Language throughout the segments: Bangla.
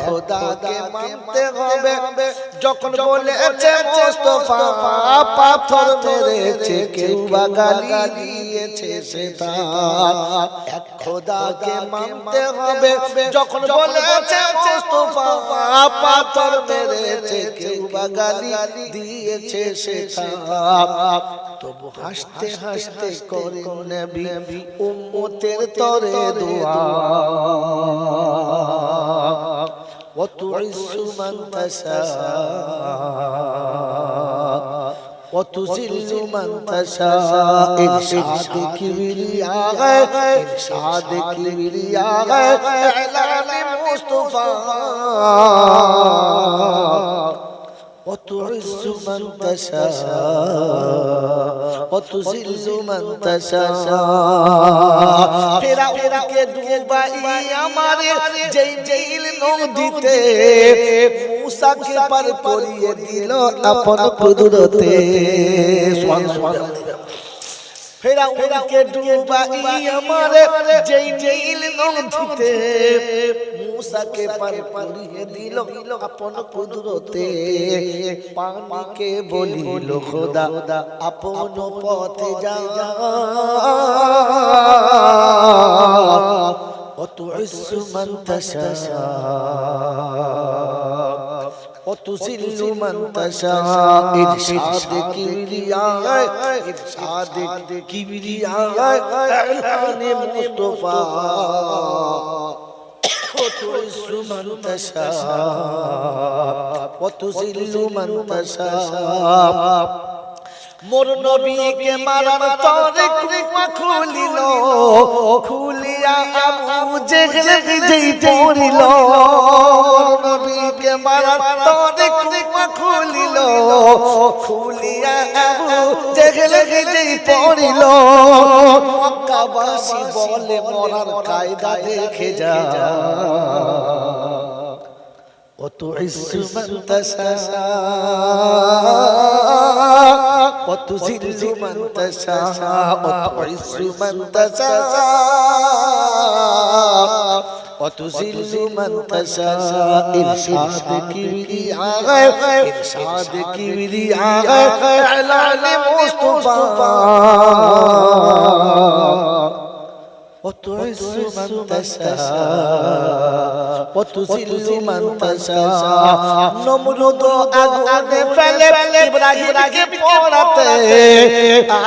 খোদাকে মানতে হবে। যখন বলেছে মোস্তফা পাথর মেরেছে কেউ বা গালি দিয়েছে সে তার। এক খোদাকে মানতে হবে। যখন বলেছে মোস্তফা পাথর মেরেছে কেউ বা গালি দিয়েছে সে তার। তবু হাসতে হাসতে করে নবী উম্মতের তরে দোয়া وتعز من تشاء وتذل من تشاء ارشاد كبرياء ارشاد كبرياء اعلان مصطفى وتعز من تشاء وتذل من تشاء ফেরাউনকে ডুবাই আমারে যেই জেল নদীতে মূসাকে পার করিয়ে দিল আপন কুদরতে ফেরাউনকে ডুবাই আমারে যেই জেল নদীতে মূসাকে পার করিয়ে দিল আপন কুদরতে পানিকে বলিল খোদা আপন পথে যা وتعز من تشاء وتذل من تشاء ارشاد كبرياء ارشاد كبرياء اعلان مصطفى وتعز من تشاء وتذل من تشاء মোর নবীকে মারার তরে কুয়া খুলিল খুলিয়া আবু জেগল যেই পড়িল মোর নবীকে মারার তরে কুয়া খুলিল খুলিয়া আবু জেগল যেই পড়িল মক্কাবাসী বলে মরার কায়দা দেখে যা وتعز من تشاء وتذل من تشاء وتعز من تشاء وتذل من تشاء إرشاد كبرياء إرشاد كبرياء إعلان مصطفى وتعز من تشاء وتذل من تشاء নমরুদ আগুনে ফেলে ইব্রাহিমকে পড়াতে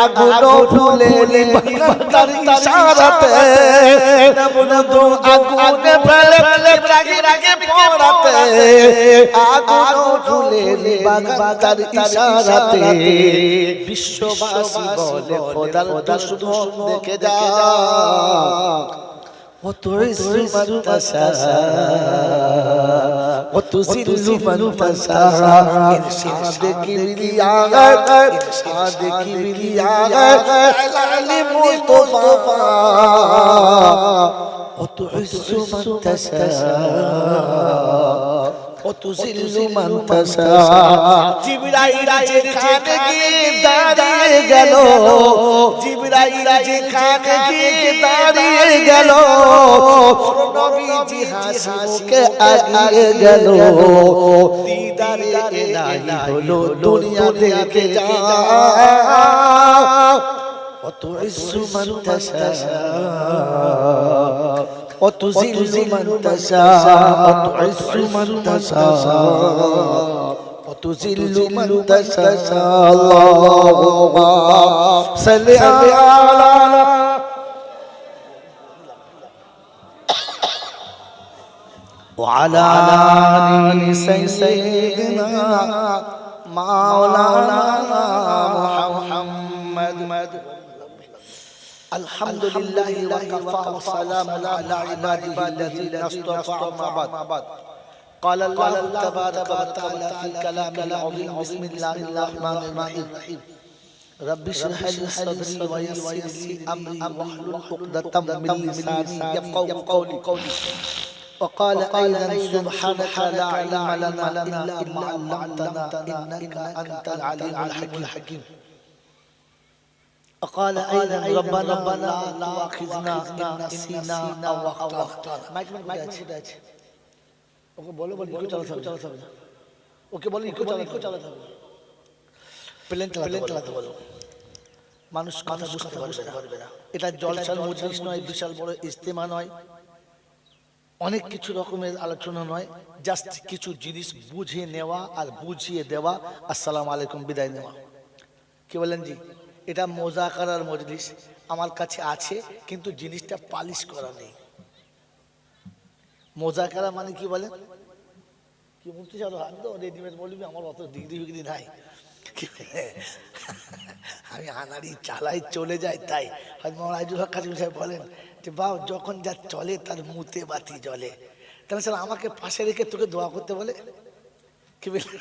আগুন ফুলে তার ইশারাতে নমরুদ আগুনে ফেলে ইব্রাহিমকে পড়াতে আগুন ফুলে বাগান তার ইশারাতে বিশ্ববাসী বলে খোদার দুশ্মন দেখে যা وتعز من تشاء وتذل من تشاء إرشاد كبرياء إرشاد كبرياء على مصطفى وتعز من تشاء وتذل من تشاء জিবরাইল যেখানে গিয়ে দাঁড়িয়ে গেল জিবরাইল যেখানে গিয়ে দাঁড়িয়ে গেল নবীজি হাসি মুখে আগিয়ে গেল দিদারে এলাই হলো দুনিয়া দেখে যা وتعز من تشاء وتذل من تشاء وتعز من تشاء وتذل من تشاء اللهم صل على وعلى آل سيدنا مولانا محمد. الحمد لله وكفى وسلام على عباده الذين اصطفى ما بعد. قال الله تبارك وتعالى في كلام العظيم بسم الله الرحمن الرحيم. رب اشرح لي صدري ويسر لي امري. واحلل عقدة من لساني يفقهوا قولي. وقال أيضا سبحانك لا علم لنا إلا ما علمتنا إنك أنت العليم الحكيم. وقال أيضا ربنا ربنا لا تؤاخذنا إن نسينا أو أخطأنا ওকে বলো বলো ইকো চালাতে হবে চালাতে হবে না ওকে বলো ইকো চালাতে ইকো চালাতে হবে প্লেন চালাতে প্লেন চালাতে বলো মানুষ কথা বুঝতে পারবে না এটা জলসার মজলিস নয় বিশাল বড় ইস্তেমা নয় অনেক কিছু রকমের আলোচনা নয় জাস্ট কিছু জিনিস বুঝে নেওয়া আর বুঝিয়ে দেওয়া আসসালামু আলাইকুম বিদায় নেওয়া কি বলেন জি এটা মোজাকারার মজলিস আমার কাছে আছে, কিন্তু জিনিসটা পালিশ করা নেই। মোজাকারা মানে কি বলেন? কি বলতে চাও? হাত রেডিমেড বলবি? আমার অত ডিগ্রি ফিগ্রি নাই। আমি আনাড়ি চালাই চলে যাই তাই। হয়তো হক কাজী সাহেব বলেন যে বাবা যখন যা চলে তার মুতে বাতি জলে তাহলে স্যার, আমাকে পাশে রেখে তোকে দোয়া করতে বলে? কি বলে?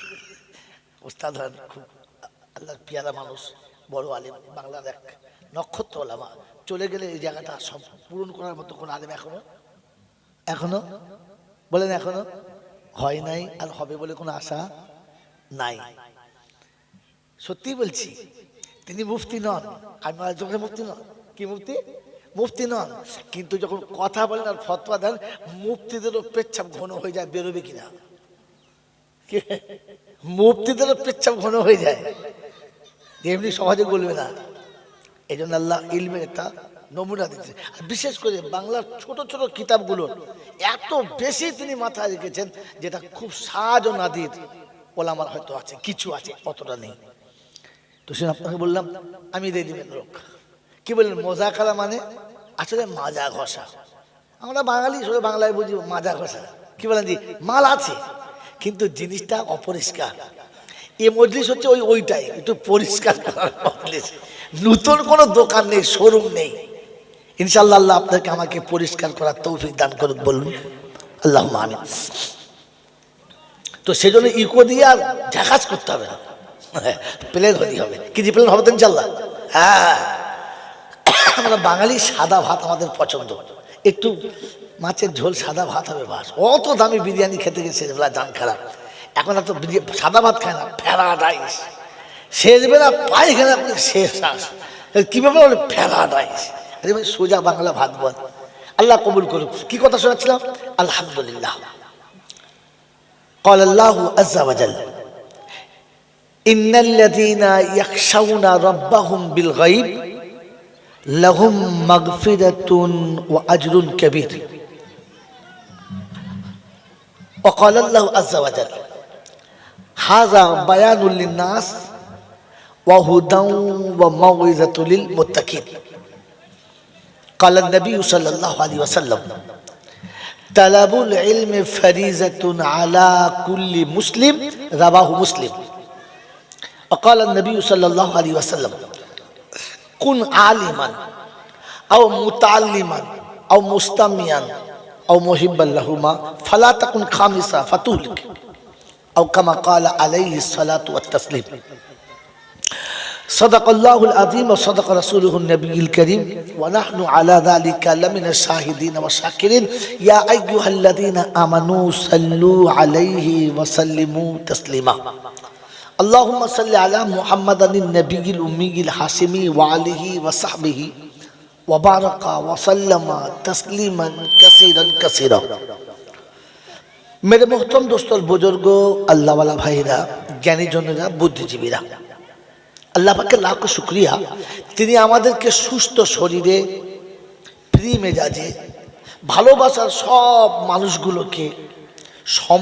ওস্তাদ খুব আল্লাহ পিয়ারা মানুষ। বড় আলিম, বাংলার এক নক্ষত্র ওলামা। চলে গেলে এই জায়গাটা পূরণ করার মতো কোনো আলিম এখনও? এখনও? বলেন এখনও? হয় নাই আর হবে বলে কোনো আশা নাই। সত্যি বলছি, তিনি মুফতি নন। আমি চোখে মুফতি নন। কি মুফতি? মুফতি নন। কিন্তু যখন কথা বলেন আর ফতোয়া দেন, মুফতিদেরও পেচ্ছাপ ঘন হয়ে যায়, বেরোবে কিনা? মুফতিদেরও পেচ্ছাপ ঘন হয়ে যায়। এমনি সহজে বলবে না। এই জন্য আল্লাহ ইলমের একটা নমুনা দিচ্ছে আর বিশেষ করে বাংলার ছোট ছোট কিতাবগুলো এত বেশি তিনি মাথায় রেখেছেন যেটা খুব সাজ ও নাদির ওলামার হয়তো আছে, কিছু আছে, অতটা নেই। তো সে আপনাকে বললাম, আমি রেডিমেড লোক কি বললেন? মোজাকারা মানে? আসলে মাজা ঘষা। আমরা বাঙালি শুধু বাংলায় বুঝি মাজা ঘষা। কি বলেন জি? মাল আছে, কিন্তু জিনিসটা অপরিষ্কার। এ মজলিস হচ্ছে ওই ওইটাই একটু পরিষ্কার করার মজলিস। নতুন কোনো দোকান নেই শোরুম নেই। ইনশাল্লাহ আল্লাহ আপনাকে আমাকে পরিষ্কার করার তৌফিক দান করুক বলুন। আল্লাহ আমিন। তো সেজন্য ইকো দিয়ে আর ঝাঁকাজ করতে হবে না। প্লেন হতেই হবে। কি যে প্লেন হবে তো ইনশাল্লাহ হ্যাঁ। আমরা বাঙালি সাদা ভাত আমাদের পছন্দ। একটু মাছের ঝোল সাদা ভাত হবে বাস। অত দামি বিরিয়ানি খেতে গেছে দাম খারাপ। এখন আর তো বিরিয়া- সাদা ভাত খায় না প্যারাডাইস শেষ বেলা পায়খানা করে শেষ শ্বাস কি ব্যাপার বলে প্যারাডাইস আরে ভাই সোজা বাংলা ভাত বল আল্লাহ কবুল করুক কি কথা শোনাচ্ছিলাম আলহামদুলিল্লাহ قال الله عز وجل إن الذين يخشون ربهم بالغيب لهم مغفرة وأجر كبير وقال الله عز وجل هذا بيان للناس وهدى وموعظة للمتقين. قال النبي صلى الله عليه وسلم طلب العلم فريزة على كل مسلم رواه مسلم. وقال النبي صلى الله عليه وسلم كن عالما أو متعلما أو مستمعا أو محبا لهما فلا تكن خامسا فتهلك. أو كما قال عليه الصلاة والتسليم. صدق الله العظيم وصدق رسوله النبي الكريم. ونحن على ذلك لمن الشاهدين والشاكرين. يا أيها الذين آمنوا صلوا عليه وسلموا تسليما. اللهم صل على محمد النبي الأمي الحاشمي وعليه وصحبه. وبارك وسلم تسليما كثيرا كثيرا. মেরে মোহতম দোস্তর বুজুর্গ, আল্লাহওয়ালা ভাইরা জ্ঞানীজনেরা বুদ্ধিজীবীরা। আল্লাহকে লাখ শুক্রিয়া। তিনি আমাদেরকে সুস্থ শরীরে, ফ্রি মেজাজে ভালোবাসার সব মানুষগুলোকে সম